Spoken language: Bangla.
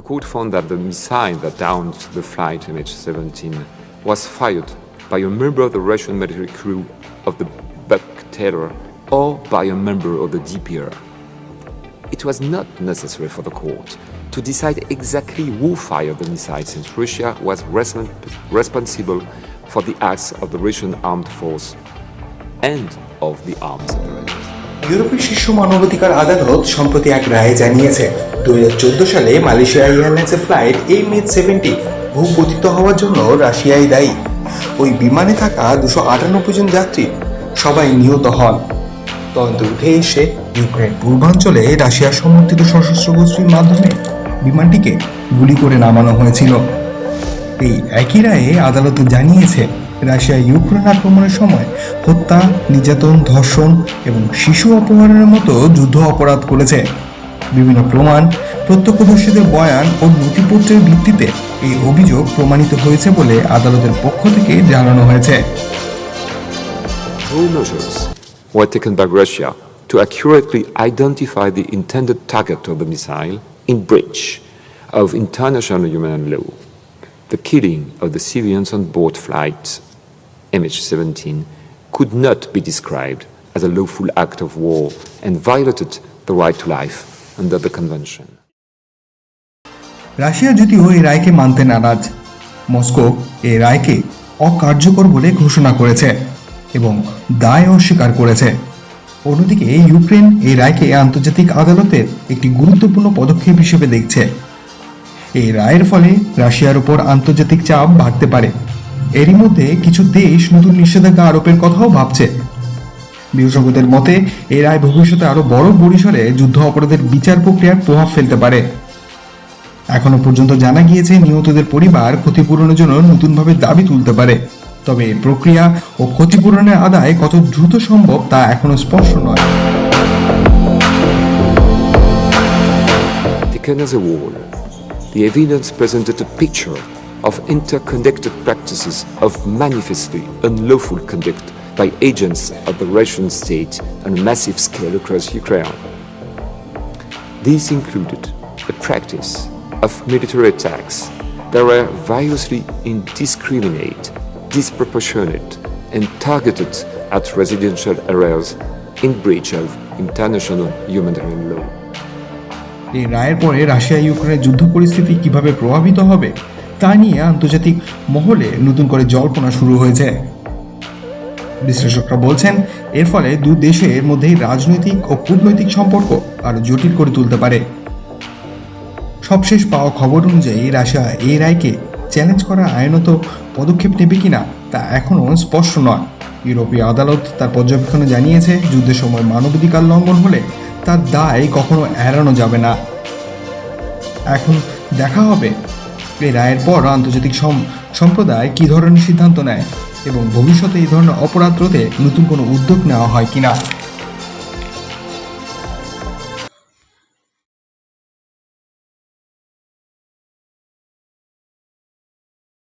The court found that the missile that downed the flight MH17 was fired by a member of the Russian military crew of the Buck Taylor or by a member of the DPR. It was not necessary for the court to decide exactly who fired the missile since Russia was respon- responsible for the acts of the Russian armed force and of the arms operators. ইউরোপের শীর্ষ মানবাধিকার আদালত সম্প্রতি এক রায়ে জানিয়েছে দুহাজার চোদ্দ সালে মালয়েশিয়া এয়ারলাইন্সের ফ্লাইট এম এইচ সেভেন্টি ভূপতিত হওয়ার জন্য রাশিয়াই দায়ী। ওই বিমানে থাকা দুশো আটানব্বই জন যাত্রী সবাই নিহত হন। তদন্তে উঠে এসে ইউক্রেন পূর্বাঞ্চলে রাশিয়ার সমর্থিত সশস্ত্র গোষ্ঠীর মাধ্যমে বিমানটিকে গুলি করে নামানো হয়েছিল। এই একই রায়ে আদালত জানিয়েছে রাশিয়া ইউক্রেন আক্রমণের সময় হত্যা নির্যাতন ধর্ষণ এবং শিশু অপহরণের মতো যুদ্ধ অপরাধ করেছে বিভিন্ন প্রমাণ প্রত্যক্ষদর্শীদের বয়ান ও নথিপত্রের ভিত্তিতে এই অভিযোগ প্রমাণিত হয়েছে বলে আদালতের পক্ষ থেকে জানানো হয়েছে to accurately identify the intended target of the missile in breach of international human law. The killing of the civilians on board flight MH17 could not be described as a lawful act of war and violated the right to life under the Convention. Russia যদিও এই রায়কে মানতে নারাজ, মস্কো এই রায়কে অকার্যকর বলে ঘোষণা করেছে এবং দায় অস্বীকার করেছে। অন্যদিকে ইউক্রেন এই রায়কে আন্তর্জাতিক আদালতের একটি গুরুত্বপূর্ণ পদক্ষেপ হিসেবে দেখছে। এই রায়ের ফলে রাশিয়ার উপর আন্তর্জাতিক চাপ বাড়তে পারে। এরই মধ্যে কিছু দেশ নতুন নিষেধাজ্ঞা আরোপের কথাও ভাবছে। বিশেষজ্ঞদের মতে এই রায় ভবিষ্যতে আরও বড় পরিসরে যুদ্ধ অপরাধের বিচার প্রক্রিয়ার প্রভাব ফেলতে পারে। এখনও পর্যন্ত জানা গিয়েছে, নিহতদের পরিবার ক্ষতিপূরণের জন্য নতুনভাবে দাবি তুলতে পারে। তবে প্রক্রিয়া ও ক্ষতিপূরণের আদায় কত দ্রুত সম্ভব তা এখনও স্পষ্ট নয়। The evidence presented a picture of interconnected practices of manifestly unlawful conduct by agents of the Russian state on a massive scale across Ukraine. These included a practice of military attacks that were variously indiscriminate, disproportionate, and targeted at residential areas in breach of international humanitarian law. এই রায়ের পরে রাশিয়া ইউক্রেনের যুদ্ধ পরিস্থিতি কিভাবে প্রভাবিত হবে তা নিয়ে আন্তর্জাতিক মহলে নতুন করে জল্পনা শুরু হয়েছে। বিশ্লেষকরা বলছেন, এর ফলে দু দেশের মধ্যেই রাজনৈতিক ও কূটনৈতিক সম্পর্ক আরও জটিল করে তুলতে পারে। সবশেষ পাওয়া খবর অনুযায়ী, রাশিয়া এই রায়কে চ্যালেঞ্জ করা আইনত পদক্ষেপ নেবে কিনা তা এখনও স্পষ্ট নয়। ইউরোপীয় আদালত তার পর্যবেক্ষণে জানিয়েছে, যুদ্ধের সময় মানবাধিকার লঙ্ঘন হলে তার দায় কখনো এড়ানো যাবে না। এখন দেখা হবে এই রায়ের পর আন্তর্জাতিক সম- সম্প্রদায় কী ধরনের সিদ্ধান্ত নেয় এবং ভবিষ্যতে এই ধরনের অপরাধ রোধে নতুন কোনো উদ্যোগ নেওয়া হয় কিনা?